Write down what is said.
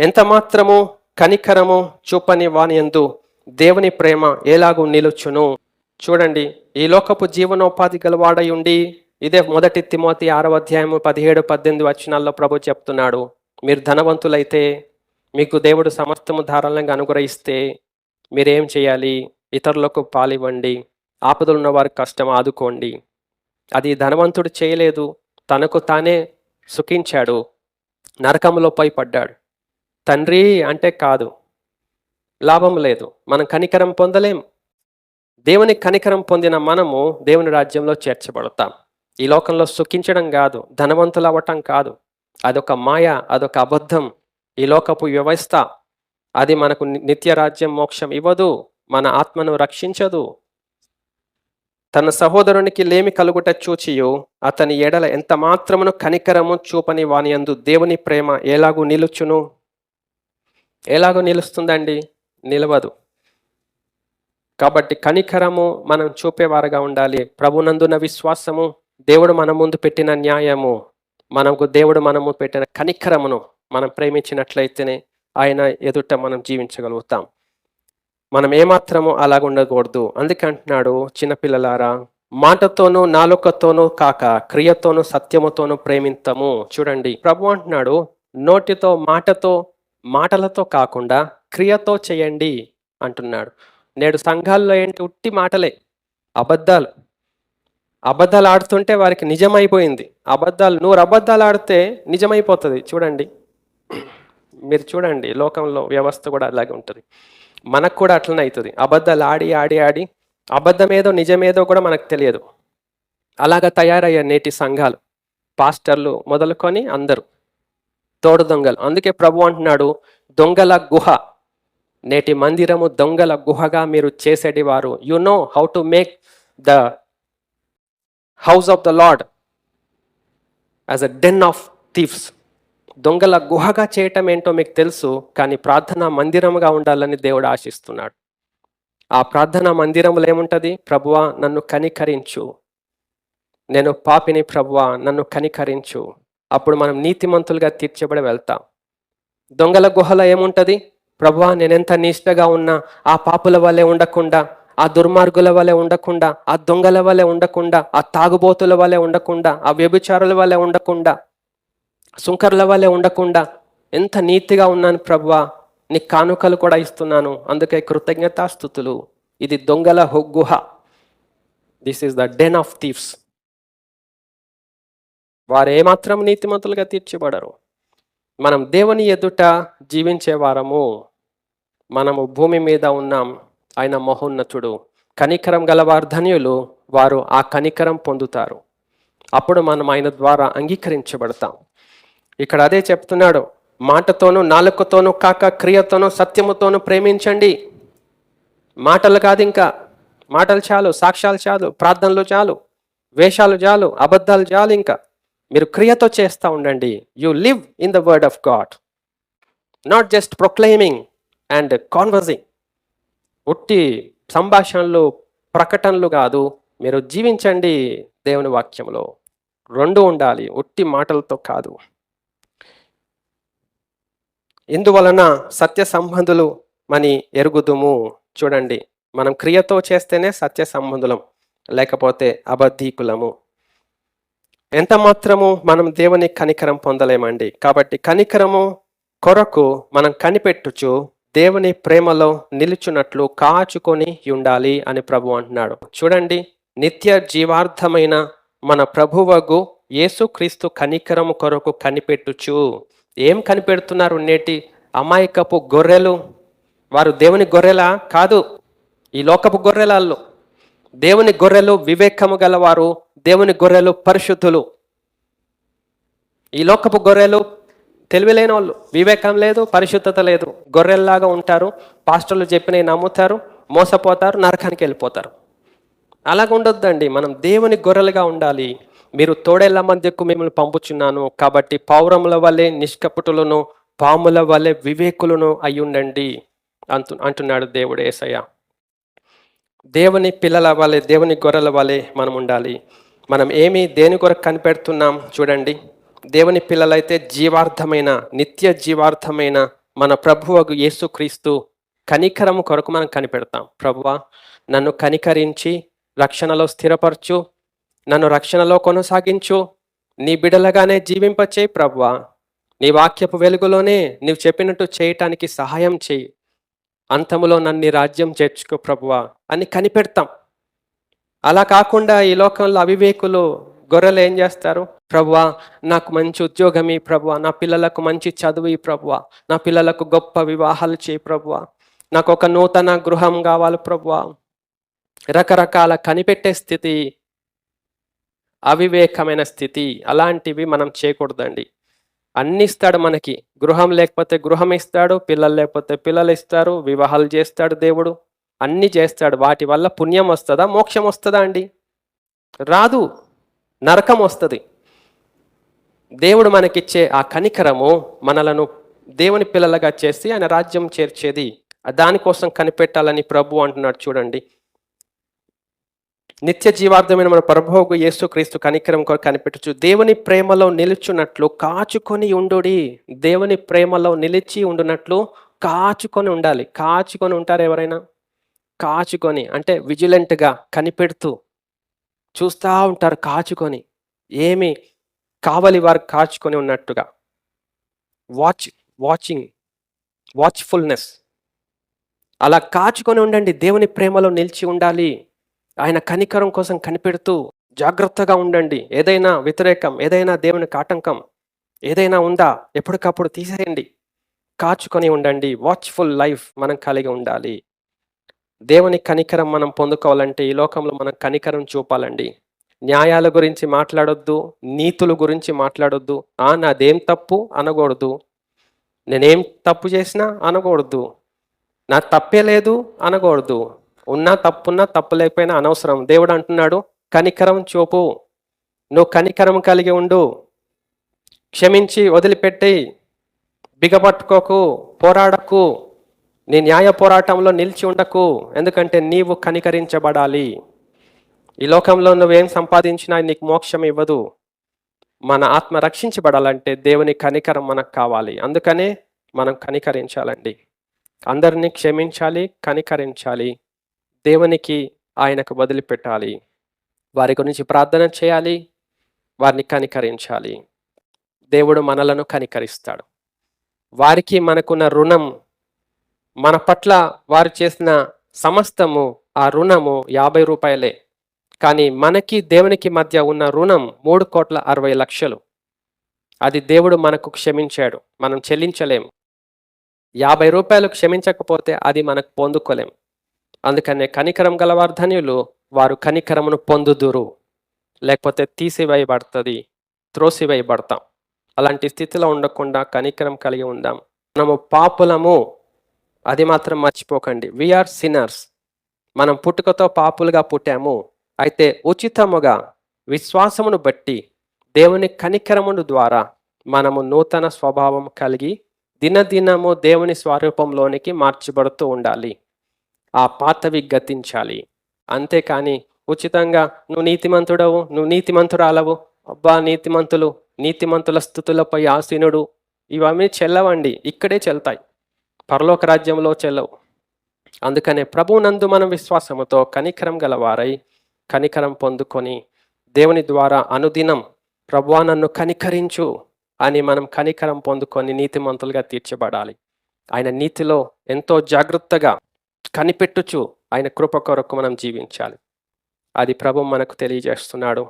ఎంత మాత్రము కనికరము చూపని వానియందు దేవుని ప్రేమ ఎలాగూ నిలుచును. చూడండి ఈ లోకపు జీవనోపాధి గలవాడై ఉండి ఇదే మొదటి తిమోతి ఆరవ అధ్యాయము పదిహేడు పద్దెనిమిది వచనాల్లో ప్రభు చెప్తున్నాడు. మీరు ధనవంతులైతే మీకు దేవుడు సమస్తము ధారాళంగా అనుగ్రహిస్తే మీరేం చేయాలి? ఇతరులకు పాలివ్వండి. ఆపదలున్న వారికి కష్టం ఆదుకోండి. అది ధనవంతుడు చేయలేదు తనకు తానే సుఖించాడు నరకంలో పోయి పడ్డాడు తండ్రి అంటే కాదు. లాభం లేదు. మనం కనికరం పొందలేం. దేవుని కనికరం పొందిన మనము దేవుని రాజ్యంలో చేర్చబడతాం. ఈ లోకంలో సుఖించడం కాదు ధనవంతులు అవ్వటం కాదు. అదొక మాయ అదొక అబద్ధం. ఈ లోకపు వ్యవస్థ అది మనకు నిత్య రాజ్యం మోక్షం ఇవ్వదు మన ఆత్మను రక్షించదు. తన సహోదరునికి లేమి కలుగుట చూచియు అతని ఎడల ఎంత మాత్రమును కనికరము చూపని వాని యందు దేవుని ప్రేమ ఎలాగూ నిలుచును? ఎలాగో నిలుస్తుందండి? నిలవదు. కాబట్టి కనికరము మనం చూపేవారుగా ఉండాలి. ప్రభునందున విశ్వాసము దేవుడు మన ముందు పెట్టిన న్యాయము మనకు దేవుడు మనము పెట్టిన కనికరమును మనం ప్రేమించినట్లయితేనే ఆయన ఎదుట మనం జీవించగలుగుతాం. మనం ఏమాత్రము అలాగ ఉండకూడదు. అందుకంటున్నాడు చిన్నపిల్లలారా మాటతోనూ నాలుకతోనూ కాక క్రియతోనూ సత్యముతోనూ ప్రేమింతము. చూడండి ప్రభు అంటున్నాడు నోటితో మాటతో మాటలతో కాకుండా క్రియతో చేయండి అంటున్నాడు. నేడు సంఘాల్లో ఏంటి? ఉట్టి మాటలే. అబద్ధాలు. అబద్ధాలు ఆడుతుంటే వారికి నిజమైపోయింది. అబద్ధాలు. నూరు అబద్ధాలు ఆడితే నిజమైపోతుంది. చూడండి. మీరు చూడండి. లోకంలో వ్యవస్థ కూడా అలాగే ఉంటుంది. మనకు కూడా అట్లనే అవుతుంది. అబద్ధాలు ఆడి ఆడి ఆడి అబద్ధమేదో నిజమేదో కూడా మనకు తెలియదు. అలాగ తయారయ్యే నేటి సంఘాలు. పాస్టర్లు మొదలుకొని అందరూ. తోడు దొంగలు. అందుకే ప్రభు అంటున్నాడు దొంగల గుహ నేటి మందిరము దొంగల గుహగా మీరు చేసేటి వారు you know how to make the house of the lord as a den of thieves దొంగల గుహగా చేయటం ఏంటో మీకు తెలుసు కానీ ప్రార్థనా మందిరముగా ఉండాలని దేవుడు ఆశిస్తున్నాడు. ఆ ప్రార్థనా మందిరములో ఏముంటుంది? ప్రభువా నన్ను కనికరించు. నేను పాపిని ప్రభువా నన్ను కనికరించు. అప్పుడు మనం నీతిమంతులుగా తీర్చబడి వెళ్తాం. దొంగల గుహలో ఏముంటుంది? ప్రభా నేనెంత నిష్టగా ఉన్నా ఆ పాపుల వల్లే ఉండకుండా ఆ దుర్మార్గుల వల్లే ఉండకుండా ఆ దొంగల వల్లే ఉండకుండా ఆ తాగుబోతుల వల్లే ఉండకుండా ఆ వ్యభిచారుల వల్లే ఉండకుండా సుంకర్ల వల్లే ఉండకుండా ఎంత నీతిగా ఉన్నాను ప్రభా నీ కానుకలు కూడా ఇస్తున్నాను. అందుకే కృతజ్ఞతాస్థుతులు. ఇది దొంగల హు- గుహ. This is the den of thieves వారు ఏమాత్రం నీతిమంతులుగా తీర్చిబడరు మనం దేవుని ఎదుట జీవించే వారము. మనము భూమి మీద ఉన్నాం. ఆయన మహోన్నతుడు. కనికరం గలవారు ధన్యులు. వారు ఆ కనికరం పొందుతారు. అప్పుడు మనం ఆయన ద్వారా అంగీకరించబడతాం. ఇక్కడ అదే చెప్తున్నాడు. మాటతోనూ నాలుకతోనూ కాక క్రియతోనూ సత్యముతోనూ ప్రేమించండి. మాటలు కాదు ఇంకా. మాటలు చాలు సాక్ష్యాలు చాలు ప్రార్థనలు చాలు వేషాలు చాలు అబద్ధాలు చాలు ఇంకా. మీరు క్రియతో చేస్తూ ఉండండి. You live in the word of God not just proclaiming and conversing ఉట్టి సంభాషణలు ప్రకటనలు కాదు. మీరు జీవించండి దేవుని వాక్యంలో. రెండు ఉండాలి. ఉట్టి మాటలతో కాదు. ఇందువలన సత్య సంబంధులు మని ఎరుగుదుము. చూడండి. మనం క్రియతో చేస్తేనే సత్య సంబంధులం. లేకపోతే అబద్ధీకులము. ఎంత మాత్రము మనం దేవుని కనికరం పొందలేమండి? కాబట్టి కనికరము కొరకు మనం కనిపెట్టుచు దేవుని ప్రేమలో నిలుచున్నట్లు కాచుకొని ఉండాలి అని ప్రభు అంటున్నాడు. చూడండి నిత్య జీవార్థమైన మన ప్రభువగు యేసుక్రీస్తు కనికరము కొరకు కనిపెట్టుచు. ఏం కనిపెడుతున్నారు నేటి అమాయకపు గొర్రెలు? వారు దేవుని గొర్రెలా కాదు ఈ లోకపు గొర్రెలాళ్ళు. దేవుని గొర్రెలు వివేకము గలవారు దేవుని గొర్రెలు పరిశుద్ధులు. ఈ లోకపు గొర్రెలు తెలివిలేని వాళ్ళు. వివేకం లేదు పరిశుద్ధత లేదు. గొర్రెల్లాగా ఉంటారు పాస్టర్లు చెప్పినవి నమ్ముతారు మోసపోతారు నరకానికి వెళ్ళిపోతారు. అలాగ ఉండొద్దండి. మనం దేవుని గొర్రెలుగా ఉండాలి. మీరు తోడేళ్ళ మధ్యకు మిమ్మల్ని పంపుచున్నాను. కాబట్టి పౌరముల వల్లే నిష్కపటులను పాముల వల్లే వివేకులను అయ్యుండండి అంటు అంటున్నాడు దేవుడు ఏసయ్య. దేవుని పిల్లల వలె దేవుని గొర్రెల వలె మనం ఉండాలి. మనం ఏమి దేని కొరకు కనిపెడుతున్నాం చూడండి. దేవుని పిల్లలైతే జీవార్థమైన నిత్య జీవార్థమైన మన ప్రభువకు యేసుక్రీస్తు కనికరము కొరకు మనం కనిపెడతాం. ప్రభువా నన్ను కనికరించి రక్షణలో స్థిరపరచు నన్ను రక్షణలో కొనసాగించు. నీ బిడలగానే జీవింపచేయి ప్రభువా. నీ వాక్యపు వెలుగులోనే నీవు చెప్పినట్టు చేయటానికి సహాయం చేయి. అంతములో నన్ను రాజ్యం చేర్చుకో ప్రభువా అని కనిపెడతాం. అలా కాకుండా ఈ లోకంలో అవివేకులు గొర్రెలు ఏం చేస్తారు? ప్రభువా నాకు మంచి ఉద్యోగం ఈ ప్రభువా నా పిల్లలకు మంచి చదువు ఈ ప్రభువా నా పిల్లలకు గొప్ప వివాహాలు చేయి ప్రభువా నాకు ఒక నూతన గృహం కావాలి ప్రభువా. రకరకాల కనిపెట్టే స్థితి అవివేకమైన స్థితి అలాంటివి మనం చేయకూడదండి. అన్ని ఇస్తాడు మనకి. గృహం లేకపోతే గృహం ఇస్తాడు పిల్లలు లేకపోతే పిల్లలు ఇస్తారు వివాహాలు చేస్తాడు దేవుడు. అన్ని చేస్తాడు. వాటి వల్ల పుణ్యం వస్తుందా మోక్షం వస్తుందా అండి? రాదు. నరకం వస్తుంది. దేవుడు మనకిచ్చే ఆ కనికరము మనలను దేవుని పిల్లలుగా చేసి ఆయన రాజ్యం చేర్చేది. దానికోసం కనిపెట్టాలని ప్రభు అంటున్నాడు చూడండి. నిత్య జీవార్థమైన మన ప్రభువుకు యేసుక్రీస్తు కనికరం కొరకు కనిపెట్టచ్చు దేవుని ప్రేమలో నిలుచున్నట్లు కాచుకొని ఉండుడి. దేవుని ప్రేమలో నిలిచి ఉండునట్లు కాచుకొని ఉండాలి. కాచుకొని ఉంటారు ఎవరైనా? కాచుకొని అంటే విజిలెంట్గా కనిపెడుతూ చూస్తూ ఉంటారు కాచుకొని. ఏమి? కావలి వారు కాచుకొని ఉన్నట్టుగా. వాచ్ వాచింగ్ వాచ్ఫుల్నెస్ అలా కాచుకొని ఉండండి. దేవుని ప్రేమలో నిలిచి ఉండాలి. ఆయన కనికరం కోసం కనిపెడుతూ జాగ్రత్తగా ఉండండి. ఏదైనా వ్యతిరేకం ఏదైనా దేవునికి ఆటంకం ఏదైనా ఉందా ఎప్పటికప్పుడు తీసేయండి. కాచుకొని ఉండండి. వాచ్ఫుల్ లైఫ్ మనం కలిగి ఉండాలి. దేవుని కనికరం మనం పొందుకోవాలంటే ఈ లోకంలో మనం కనికరం చూపాలండి. న్యాయాల గురించి మాట్లాడొద్దు నీతుల గురించి మాట్లాడొద్దు. ఆ నాదేం తప్పు? అనకూడదు. నేనేం తప్పు చేసినా అనకూడదు. నా తప్పే లేదు? అనకూడదు. ఉన్నా తప్పున్నా తప్పు లేకపోయినా అనవసరం. దేవుడు అంటున్నాడు కనికరం చూపు. నువ్వు కనికరం కలిగి ఉండు. క్షమించి వదిలిపెట్టి. బిగపట్టుకోకు. పోరాడకు. నీ న్యాయ పోరాటంలో నిలిచి ఉండకు. ఎందుకంటే నీవు కనికరించబడాలి. ఈ లోకంలో నువ్వేం సంపాదించినా నీకు మోక్షం ఇవ్వదు. మన ఆత్మ రక్షించబడాలంటే దేవుని కనికరం మనకు కావాలి. అందుకనే మనం కనికరించాలండి. అందరినీ క్షమించాలి కనికరించాలి. దేవునికి ఆయనకు వదిలిపెట్టాలి వారి గురించి ప్రార్థన చేయాలి. వారిని కనికరించాలి. దేవుడు మనలను కనికరిస్తాడు. వారికి మనకున్న రుణం మన పట్ల వారు చేసిన సమస్తము ఆ రుణము యాభై రూపాయలే. కానీ మనకి దేవునికి మధ్య ఉన్న రుణం మూడు కోట్ల అరవై లక్షలు. అది దేవుడు మనకు క్షమించాడు. మనం చెల్లించలేము యాభై రూపాయలు క్షమించకపోతే అది మనకు పొందుకోలేం. అందుకనే కనికరం గలవారు ధన్యులు వారు కనికరమును పొందుదురు. లేకపోతే తీసివేయబడుతుంది త్రోసివేయబడతాం. అలాంటి స్థితిలో ఉండకుండా కనికరం కలిగి ఉందాం. మనము పాపులము అది మాత్రం మర్చిపోకండి. వీఆర్ సిన్నర్స్ మనం పుట్టుకతో పాపులుగా పుట్టాము. అయితే ఉచితముగా విశ్వాసమును బట్టి దేవుని కనికరమును ద్వారా మనము నూతన స్వభావం కలిగి దినదినము దేవుని స్వరూపంలోనికి మార్చబడుతూ ఉండాలి. ఆ పాతవి గతించాలి. అంతేకాని ఉచితంగా నువ్వు నీతిమంతుడవు నువ్వు నీతిమంతురాలవు అబ్బా నీతిమంతులు నీతిమంతుల స్థుతులపై ఆసీనుడు ఇవన్నీ చెల్లవండి ఇక్కడే చెల్తాయి. పరలోక రాజ్యంలో చెల్లవు. అందుకనే ప్రభునందు మనం విశ్వాసముతో కనికరం గలవారై కనికరం పొందుకొని దేవుని ద్వారా అనుదినం ప్రభువా నన్ను కనికరించు అని మనం కనికరం పొందుకొని నీతిమంతులుగా తీర్చబడాలి. ఆయన నీతిలో ఎంతో జాగ్రత్తగా కనిపెట్టుచు ఆయన కృప కొరకు మనం జీవించాలి. అది ప్రభు మనకు తెలియజేస్తున్నాడు.